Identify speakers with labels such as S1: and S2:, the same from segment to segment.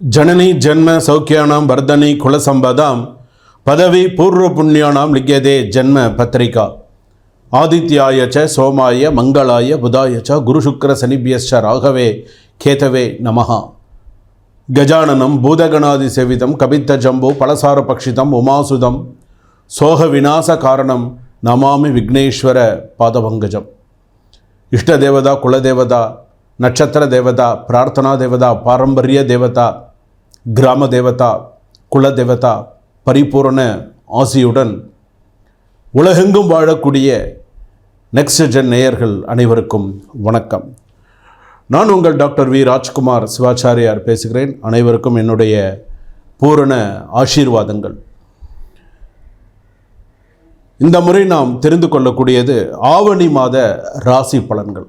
S1: ஜனனி ஜென்ம சௌக்கியானாம் வர்தனி குலசம்பதாம் பதவி பூர்வ புண்ணியானாம் லிக்கியதே ஜென்ம பத்திரிகா. ஆதித்யாயச்ச சோமாய மங்களாய புதாயச்ச குருசுக்கர சனிபியஸ்ச ராகவே கேதவே நமஹா. கஜானனம் பூதகணாதி சேவிதம் கபித்த ஜம்பு பலசார பக்ஷிதம் உமாசுதம் சோக விநாச காரணம் நமாமி விக்னேஸ்வர பாதபங்கஜம். இஷ்ட தேவதா குலதேவதா நட்சத்திர தேவதா பிரார்த்தனா தேவதா பாரம்பரிய தேவதா கிராம தேவதா குல தேவதா பரிபூரண ஆசியுடன் உலகெங்கும் வாழக்கூடிய நெக்ஸ்ட் ஜென் நேயர்கள் அனைவருக்கும் வணக்கம். நான் உங்கள் டாக்டர் வி. ராஜ்குமார் சிவாச்சாரியார் பேசுகிறேன். அனைவருக்கும் என்னுடைய பூரண ஆசீர்வாதங்கள். இந்த முறை நாம் தெரிந்து கொள்ளக்கூடியது ஆவணி மாத ராசி பலன்கள்.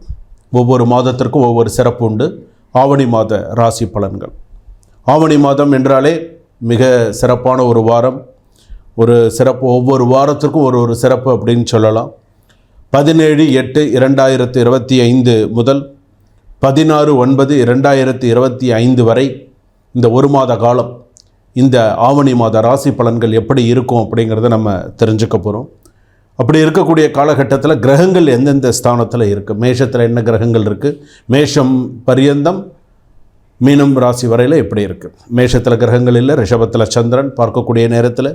S1: ஒவ்வொரு மாதத்திற்கும் ஒவ்வொரு சிறப்பு உண்டு. ஆவணி மாத ராசி பலன்கள். ஆவணி மாதம் என்றாலே மிக சிறப்பான ஒரு வாரம். ஒரு சிறப்பு ஒவ்வொரு வாரத்திற்கும் ஒரு ஒரு சிறப்பு அப்படின்னு சொல்லலாம். பதினேழு எட்டு இரண்டாயிரத்து இருபத்தி ஐந்து முதல் பதினாறு ஒன்பது இரண்டாயிரத்து இருபத்தி ஐந்து வரை இந்த ஒரு மாத காலம் இந்த ஆவணி மாத ராசி பலன்கள் எப்படி இருக்கும் அப்படிங்கிறத நம்ம தெரிஞ்சுக்க போகிறோம் அப்படி இருக்கக்கூடிய காலகட்டத்தில் கிரகங்கள் எந்தெந்த ஸ்தானத்தில் இருக்குது மேஷத்தில் என்ன கிரகங்கள் இருக்குது மேஷம் பரியந்தம் மீனம் ராசி வரையில் எப்படி இருக்குது மேஷத்தில் கிரகங்கள் இல்லை ரிஷபத்தில் சந்திரன் பார்க்கக்கூடிய நேரத்தில்.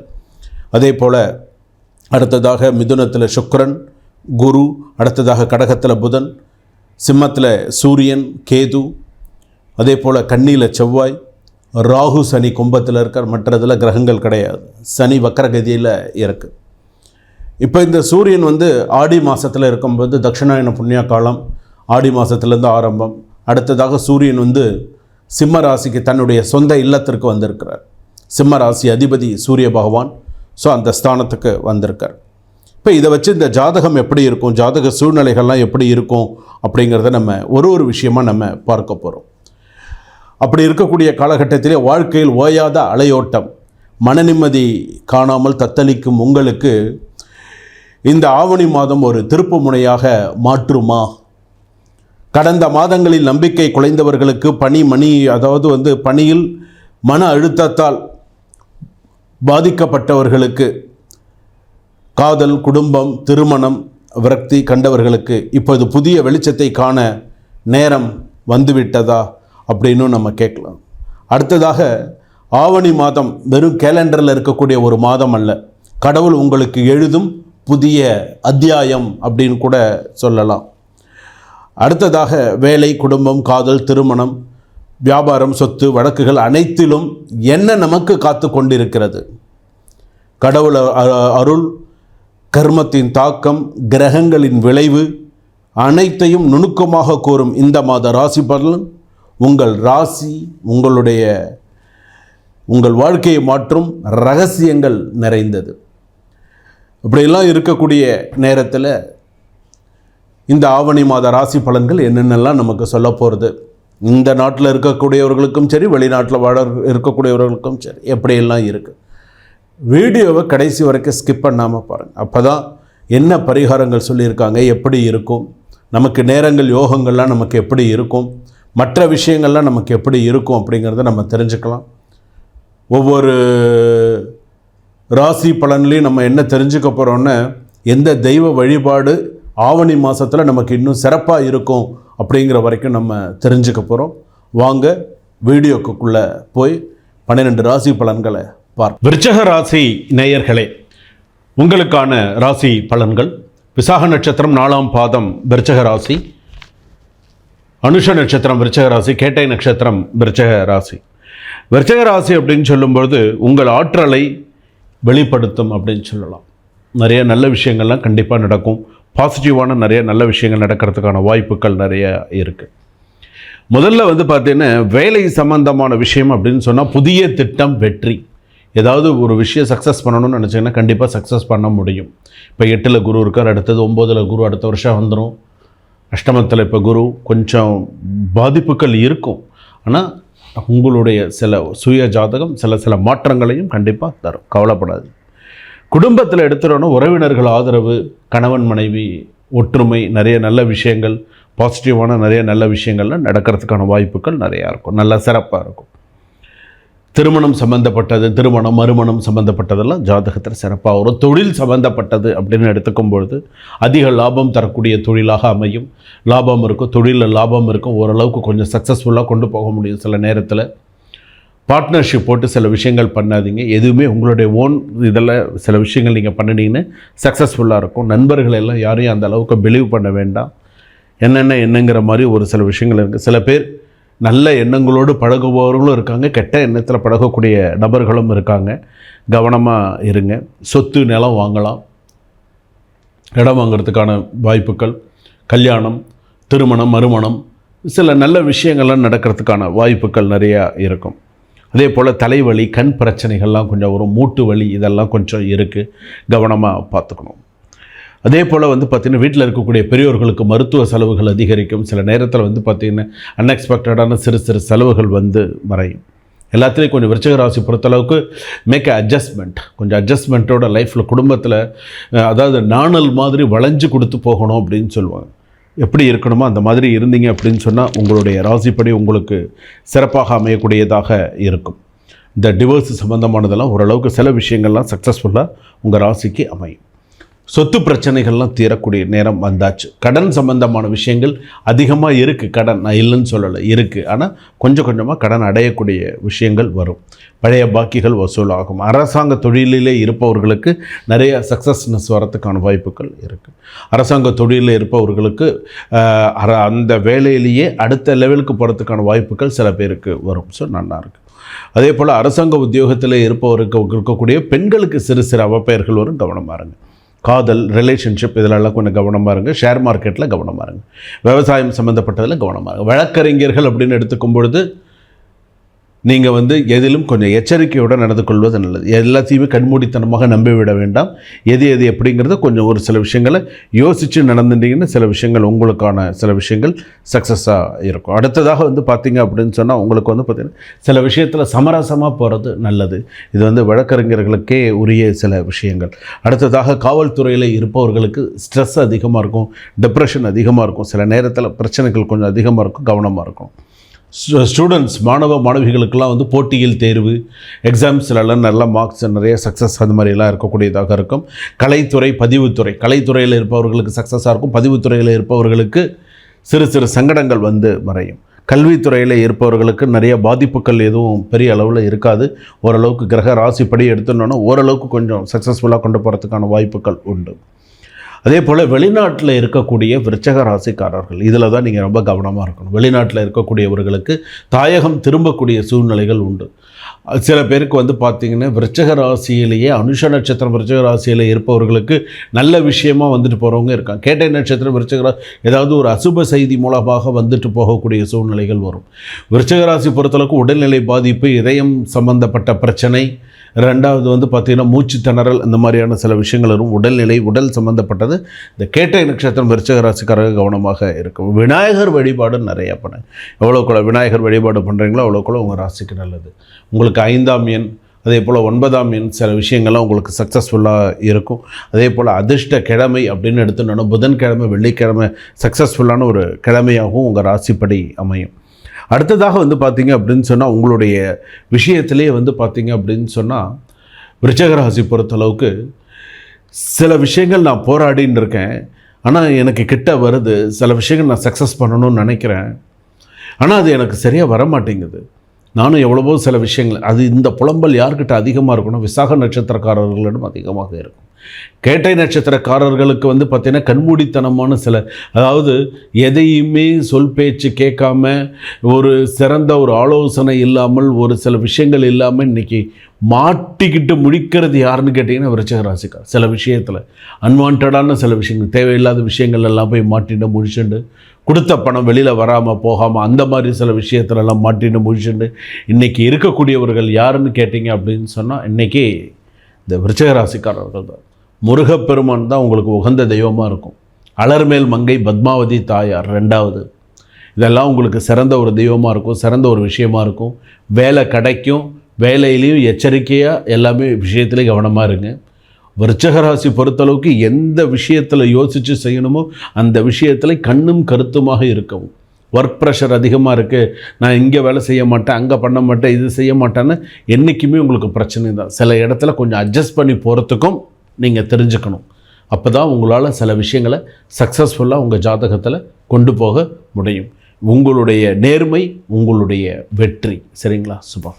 S1: அதே போல் அடுத்ததாக மிதுனத்தில் சுக்கரன் குரு அடுத்ததாக கடகத்தில் புதன் சிம்மத்தில் சூரியன் கேது அதே போல் கண்ணியில் செவ்வாய் ராகு சனி கும்பத்தில் இருக்கிற மற்றதில் கிரகங்கள் கிடையாது. சனி வக்கரகதியில் இருக்குது இப்போ இந்த சூரியன் வந்து ஆடி மாதத்தில் இருக்கும்போது தட்சிணாயன புண்ணிய காலம் ஆடி மாதத்துலேருந்து ஆரம்பம். அடுத்ததாக சூரியன் வந்து சிம்ம ராசிக்கு தன்னுடைய சொந்த இல்லத்திற்கு வந்திருக்கிறார். சிம்ம ராசி அதிபதி சூரிய பகவான் ஸோ அந்த ஸ்தானத்துக்கு வந்திருக்கார். இப்போ இதை வச்சு இந்த ஜாதகம் எப்படி இருக்கும் ஜாதக சூழ்நிலைகள்லாம் எப்படி இருக்கும் அப்படிங்கிறத நம்ம ஒரு ஒரு விஷயமாக நம்ம பார்க்க போகிறோம் அப்படி இருக்கக்கூடிய காலகட்டத்திலே வாழ்க்கையில் ஓயாத அலையோட்டம் மன நிம்மதி காணாமல் தத்தளிக்கும் உங்களுக்கு இந்த ஆவணி மாதம் ஒரு திருப்பு முனையாக மாற்றுமா கடந்த மாதங்களில் நம்பிக்கை குலைந்தவர்களுக்கு பணி மணி அதாவது வந்து பணியில் மன அழுத்தத்தால் பாதிக்கப்பட்டவர்களுக்கு காதல் குடும்பம் திருமணம் விரக்தி கண்டவர்களுக்கு இப்போது புதிய வெளிச்சத்தை காண நேரம் வந்துவிட்டதா அப்படின்னு நம்ம கேட்கலாம். அடுத்ததாக ஆவணி மாதம் வெறும் கேலண்டரில் இருக்கக்கூடிய ஒரு மாதம் அல்ல. கடவுள் உங்களுக்கு எழுதும் புதிய அத்தியாயம் அப்படின்னு கூட சொல்லலாம். அடுத்ததாக வேலை குடும்பம் காதல் திருமணம் வியாபாரம் சொத்து வழக்குகள் அனைத்திலும் என்ன நமக்கு காத்து கொண்டிருக்கிறது? கடவுள் அ- அருள் கர்மத்தின் தாக்கம் கிரகங்களின் விளைவு அனைத்தையும் நுணுக்கமாக கூறும் இந்த மாத ராசி பலன் உங்கள் ராசி உங்களுடைய உங்கள் வாழ்க்கையை மாற்றும் ரகசியங்கள் நிறைந்தது. இப்படியெல்லாம் இருக்கக்கூடிய நேரத்தில் இந்த ஆவணி மாத ராசி பலன்கள் என்னென்னலாம் நமக்கு சொல்ல போகிறது இந்த நாட்டில் இருக்கக்கூடியவர்களுக்கும் சரி வெளிநாட்டில் வாழ இருக்கக்கூடியவர்களுக்கும் சரி எப்படியெல்லாம் இருக்குது வீடியோவை கடைசி வரைக்கும் ஸ்கிப் பண்ணாமல் பாருங்கள் அப்போ தான் என்ன பரிகாரங்கள் சொல்லியிருக்காங்க எப்படி இருக்கும்? நமக்கு நேரங்கள் யோகங்கள்லாம் நமக்கு எப்படி இருக்கும்? மற்ற விஷயங்கள்லாம் நமக்கு எப்படி இருக்கும் அப்படிங்கிறத நம்ம தெரிஞ்சுக்கலாம். ஒவ்வொரு ராசி பலன்லேயும் நம்ம என்ன தெரிஞ்சுக்க போகிறோன்னா எந்த தெய்வ வழிபாடு ஆவணி மாதத்தில் நமக்கு இன்னும் சிறப்பாக இருக்கும் அப்படிங்கிற வரைக்கும் நம்ம தெரிஞ்சுக்க போகிறோம் வாங்க வீடியோக்குள்ளே போய் பன்னிரெண்டு ராசி பலன்களை பார்ப்போம். விருச்சக ராசி நேயர்களே உங்களுக்கான ராசி பலன்கள். விசாக நட்சத்திரம் நாலாம் பாதம் விருச்சக ராசி. அனுஷ நட்சத்திரம் விருச்சக ராசி கேட்டை நட்சத்திரம் விருச்சக ராசி. விருச்சக ராசி அப்படின்னு சொல்லும்பொழுது உங்கள் ஆற்றலை வெளிப்படுத்தும் அப்படின்னு சொல்லலாம். நிறைய நல்ல விஷயங்கள்லாம் கண்டிப்பாக நடக்கும். பாசிட்டிவான நிறைய நல்ல விஷயங்கள் நடக்கிறதுக்கான வாய்ப்புகள் நிறைய இருக்குது முதல்ல வந்து பார்த்தீங்கன்னா வேலை சம்பந்தமான விஷயம் அப்படின்னு சொன்னால் புதிய திட்டம் வெற்றி. ஏதாவது ஒரு விஷயம் சக்ஸஸ் பண்ணணும்னு நினச்சிங்கன்னா கண்டிப்பாக சக்ஸஸ் பண்ண முடியும். இப்போ எட்டில் குரு இருக்கார் அடுத்தது ஒம்போதில் குரு அடுத்த வருஷம் வந்துடும் அஷ்டமத்தில் இப்போ குரு கொஞ்சம் பாதிப்புகள் இருக்கும். ஆனால் உங்களுடைய சில சுய ஜாதகம் சில சில மாற்றங்களையும் கண்டிப்பாக தரும். கவலைப்படாது குடும்பத்தில் எடுத்துட்டோன்னா உறவினர்கள் ஆதரவு கணவன் மனைவி ஒற்றுமை நிறைய நல்ல விஷயங்கள் பாசிட்டிவான நிறைய நல்ல விஷயங்கள்லாம் நடக்கிறதுக்கான வாய்ப்புகள் நிறையா இருக்கும். நல்லா சிறப்பாக இருக்கும். திருமணம் சம்மந்தப்பட்டது திருமணம் மறுமணம் சம்மந்தப்பட்டதெல்லாம் ஜாதகத்தில் சிறப்பாக வரும். தொழில் சம்மந்தப்பட்டது அப்படின்னு எடுத்துக்கும் பொழுது அதிக லாபம் தரக்கூடிய தொழிலாக அமையும். லாபம் இருக்கும் தொழிலில் லாபம் இருக்கும். ஓரளவுக்கு கொஞ்சம் சக்ஸஸ்ஃபுல்லாக கொண்டு போக முடியும் சில நேரத்தில். பார்ட்னர்ஷிப் போட்டு சில விஷயங்கள் பண்ணாதீங்க. எதுவுமே உங்களுடைய ஓன் இதில் சில விஷயங்கள் நீங்கள் பண்ணினீங்கன்னு சக்ஸஸ்ஃபுல்லாக இருக்கும். நண்பர்கள் எல்லாம் யாரையும் அந்த அளவுக்கு பிலீவ் பண்ண வேண்டாம். என்னென்ன என்னங்கிற மாதிரி ஒரு சில விஷயங்கள் இருக்குது சில பேர் நல்ல எண்ணங்களோடு பழகுபவர்களும் இருக்காங்க. கெட்ட எண்ணத்தில் பழகக்கூடிய நபர்களும் இருக்காங்க. கவனமாக இருங்க. சொத்து நிலம் வாங்கலாம். இடம் வாங்குறதுக்கான வாய்ப்புகள் கல்யாணம் திருமணம் மறுமணம் சில நல்ல விஷயங்கள்லாம் நடக்கிறதுக்கான வாய்ப்புகள் நிறையா இருக்கும். அதே போல் தலைவலி கண் பிரச்சனைகள்லாம் கொஞ்சம் வரும் மூட்டு வலி இதெல்லாம் கொஞ்சம் இருக்குது கவனமாக பார்த்துக்கணும். அதே போல் வந்து பார்த்திங்கன்னா வீட்டில் இருக்கக்கூடிய பெரியோர்களுக்கு மருத்துவ செலவுகள் அதிகரிக்கும். சில நேரத்தில் வந்து பார்த்திங்கன்னா அன்எக்ஸ்பெக்டடான சிறு சிறு செலவுகள் வந்து மறையும். எல்லாத்துலேயும் கொஞ்சம் விருச்சக ராசி பொறுத்தளவுக்கு மேக் அட்ஜஸ்ட்மெண்ட் கொஞ்சம் அட்ஜஸ்ட்மெண்ட்டோட லைஃப்பில் குடும்பத்தில் அதாவது நாணல் மாதிரி வளைஞ்சு கொடுத்து போகணும் அப்படின்னு சொல்லுவாங்க. எப்படி இருக்கணுமோ அந்த மாதிரி இருந்தீங்க அப்படின்னு சொன்னால் உங்களுடைய ராசிப்படி உங்களுக்கு சிறப்பாக அமையக்கூடியதாக இருக்கும். இந்த டிவோர்ஸ் சம்மந்தமானதெல்லாம் ஓரளவுக்கு சில விஷயங்கள்லாம் சக்ஸஸ்ஃபுல்லாக உங்கள் ராசிக்கு அமையும். சொத்து பிரச்சனைகள்லாம் தீரக்கூடிய நேரம் வந்தாச்சு. கடன் சம்பந்தமான விஷயங்கள் அதிகமாக இருக்குது கடன் நான் இல்லைன்னு சொல்லலை இருக்குது ஆனால் கொஞ்சம் கொஞ்சமாக கடன் அடையக்கூடிய விஷயங்கள் வரும். பழைய பாக்கிகள் வசூலாகும். அரசாங்க தொழிலிலே இருப்பவர்களுக்கு நிறைய சக்ஸஸ்னஸ் வரத்துக்கான வாய்ப்புகள் இருக்குது அரசாங்க தொழிலில் இருப்பவர்களுக்கு அர- அந்த வேலையிலேயே அடுத்த லெவலுக்கு போகிறதுக்கான வாய்ப்புகள் சில பேருக்கு வரும். ஸோ நல்லாயிருக்கு அதே போல் அரசாங்க உத்தியோகத்தில் இருப்பவருக்கு இருக்கக்கூடிய பெண்களுக்கு சிறு சிறு அவப்பெயர்கள் வரும். கவனமாக இருங்க. காதல் ரிலேஷன்ஷிப் இதிலெல்லாம் கொஞ்சம் கவனமாக இருங்க. ஷேர் மார்க்கெட்டில் கவனமாக இருங்க. விவசாயம் சம்மந்தப்பட்டதில் கவனமாக இருங்க. வழக்கறிஞர்கள் அப்படின்னு எடுத்துக்கும் பொழுது நீங்கள் வந்து எதிலும் கொஞ்சம் எச்சரிக்கையோடு நடந்து கொள்வது நல்லது. எல்லாத்தையுமே கண்மூடித்தனமாக நம்பிவிட வேண்டாம். எது எது எப்படிங்கிறத கொஞ்சம் ஒரு சில விஷயங்களை யோசித்து நடந்துட்டிங்கன்னா சில விஷயங்கள் உங்களுக்கான சில விஷயங்கள் சக்ஸஸாக இருக்கும். அடுத்ததாக வந்து பார்த்திங்க அப்படின்னு சொன்னால் உங்களுக்கு வந்து பார்த்திங்கன்னா சில விஷயத்தில் சமரசமாக போகிறது நல்லது. இது வந்து வழக்கறிஞர்களுக்கே உரிய சில விஷயங்கள். அடுத்ததாக காவல்துறையில் இருப்பவர்களுக்கு ஸ்ட்ரெஸ் அதிகமாக இருக்கும் டிப்ரெஷன் அதிகமாக இருக்கும். சில நேரத்தில் பிரச்சனைகள் கொஞ்சம் அதிகமாக இருக்கும் கவனமாக இருக்கும். ஸ்டூடெண்ட்ஸ் மாணவ மாணவிகளுக்கெல்லாம் வந்து போட்டியில் தேர்வு எக்ஸாம்ஸ்லலாம் நல்ல மார்க்ஸ் நிறைய சக்ஸஸ் அந்த மாதிரிலாம் இருக்கக்கூடியதாக இருக்கும். கலைத்துறை பதிவுத்துறை. கலைத்துறையில் இருப்பவர்களுக்கு சக்ஸஸாக இருக்கும். பதிவுத்துறையில் இருப்பவர்களுக்கு சிறு சிறு சங்கடங்கள் வந்து மறையும். கல்வித்துறையில் இருப்பவர்களுக்கு நிறைய பாதிப்புகள் எதுவும் பெரிய அளவில் இருக்காது. ஓரளவுக்கு கிரக ராசிப்படி எடுத்துனோன்னா ஓரளவுக்கு கொஞ்சம் சக்ஸஸ்ஃபுல்லாக கொண்டு போகிறதுக்கான வாய்ப்புகள் உண்டு. அதே போல் வெளிநாட்டில் இருக்கக்கூடிய விருச்சக ராசிக்காரர்கள் இதில் தான் நீங்கள் ரொம்ப கவனமாக இருக்கணும். வெளிநாட்டில் இருக்கக்கூடியவர்களுக்கு தாயகம் திரும்பக்கூடிய சூழ்நிலைகள் உண்டு. சில பேருக்கு வந்து பார்த்திங்கன்னா விருச்சக ராசியிலேயே அனுஷ நட்சத்திரம் விருச்சக ராசியில் இருப்பவர்களுக்கு நல்ல விஷயமா வந்துட்டு போகிறவங்க இருக்காங்க. கேட்டை நட்சத்திரம் விருச்சக ஏதாவது ஒரு அசுப செய்தி மூலமாக வந்துட்டு போகக்கூடிய சூழ்நிலைகள் வரும். விருச்சக ராசி பொறுத்தளவுக்கு உடல்நிலை பாதிப்பு இதயம் சம்பந்தப்பட்ட பிரச்சனை ரெண்டாவது வந்து பார்த்திங்கன்னா மூச்சு திணறல் இந்த மாதிரியான சில விஷயங்கள் வரும். உடல்நிலை உடல் சம்மந்தப்பட்டது இந்த கேட்டை நட்சத்திரம் விருச்சக ராசிக்காரர்கள் கவனமாக இருக்கும். விநாயகர் வழிபாடு நிறையா பண்ண எவ்வளோக்குள்ள விநாயகர் வழிபாடு பண்ணுறீங்களோ அவ்வளோக்குள்ள உங்கள் ராசிக்கு நல்லது. உங்களுக்கு ஐந்தாம் எண் அதே போல் ஒன்பதாம் எண் சில விஷயங்கள்லாம் உங்களுக்கு சக்ஸஸ்ஃபுல்லாக இருக்கும். அதே போல் அதிர்ஷ்ட கிழமை அப்படின்னு எடுத்துனோன்னா புதன்கிழமை வெள்ளிக்கிழமை சக்ஸஸ்ஃபுல்லான ஒரு கிழமையாகவும் உங்கள் ராசிப்படி அமையும். அடுத்ததாக வந்து பார்த்தீங்க அப்படின்னு சொன்னால் உங்களுடைய விஷயத்திலே வந்து பார்த்தீங்க அப்படின்னு சொன்னால் விருச்சகராசி பொறுத்தளவுக்கு சில விஷயங்கள் நான் போராடின்னு இருக்கேன். ஆனால் எனக்கு கிட்ட வருது. சில விஷயங்கள் நான் சக்ஸஸ் பண்ணணும்னு நினைக்கிறேன். ஆனால் அது எனக்கு சரியாக வர மாட்டேங்குது நானும் எவ்வளவோ சில விஷயங்கள் அது இந்த புலம்பல் யார்கிட்ட அதிகமாக இருக்கணும்? விசாக நட்சத்திரக்காரர்களிடம் அதிகமாக இருக்கும். கேட்டை நட்சத்திரக்காரர்களுக்கு வந்து பார்த்திங்கன்னா கண்மூடித்தனமான சில அதாவது எதையுமே சொல் பேச்சு கேட்காம ஒரு சிறந்த ஒரு ஆலோசனை இல்லாமல் ஒரு சில விஷயங்கள் இல்லாமல் இன்னைக்கு மாட்டிக்கிட்டு முடிக்கிறது யாருன்னு கேட்டிங்கன்னா விருச்சகராசிக்கார். சில விஷயத்தில் அன்வான்டான சில விஷயங்கள் தேவையில்லாத விஷயங்கள் எல்லாம் போய் மாட்டிட்டு முடிச்சுண்டு கொடுத்த பணம் வெளியில் வராமல் போகாமல் அந்த மாதிரி சில விஷயத்துலலாம் மாட்டிட்டு முடிச்சுண்டு இன்றைக்கி இருக்கக்கூடியவர்கள் யாருன்னு கேட்டிங்க அப்படின்னு சொன்னால் இன்றைக்கி இந்த விருச்சகராசிக்காரர்கள் தான். முருகப்பெருமான் தான் உங்களுக்கு உகந்த தெய்வமாக இருக்கும். அலர்மேல் மங்கை பத்மாவதி தாயார் ரெண்டாவது. இதெல்லாம் உங்களுக்கு சிறந்த ஒரு தெய்வமாக இருக்கும் சிறந்த ஒரு விஷயமா இருக்கும். வேலை கிடைக்கும் வேலையிலையும் எச்சரிக்கையாக எல்லாமே விஷயத்துலேயும் கவனமாக இருங்க. விருச்சகராசி பொறுத்தளவுக்கு எந்த விஷயத்தில் யோசித்து செய்யணுமோ அந்த விஷயத்தில் கண்ணும் கருத்துமாக இருக்கவும். ஒர்க் ப்ரெஷர் அதிகமாக இருக்குது நான் இங்கே வேலை செய்ய மாட்டேன் அங்கே பண்ண மாட்டேன் இது செய்ய மாட்டேன்னு என்றைக்குமே உங்களுக்கு பிரச்சனை தான். சில இடத்துல கொஞ்சம் அட்ஜஸ்ட் பண்ணி போகிறதுக்கும் நீங்கள் தெரிஞ்சுக்கணும். அப்போ தான் உங்களால் சில விஷயங்களை சக்ஸஸ்ஃபுல்லாக உங்கள் ஜாதகத்தில் கொண்டு போக முடியும். உங்களுடைய நேர்மை உங்களுடைய வெற்றி. சரிங்களா சுபா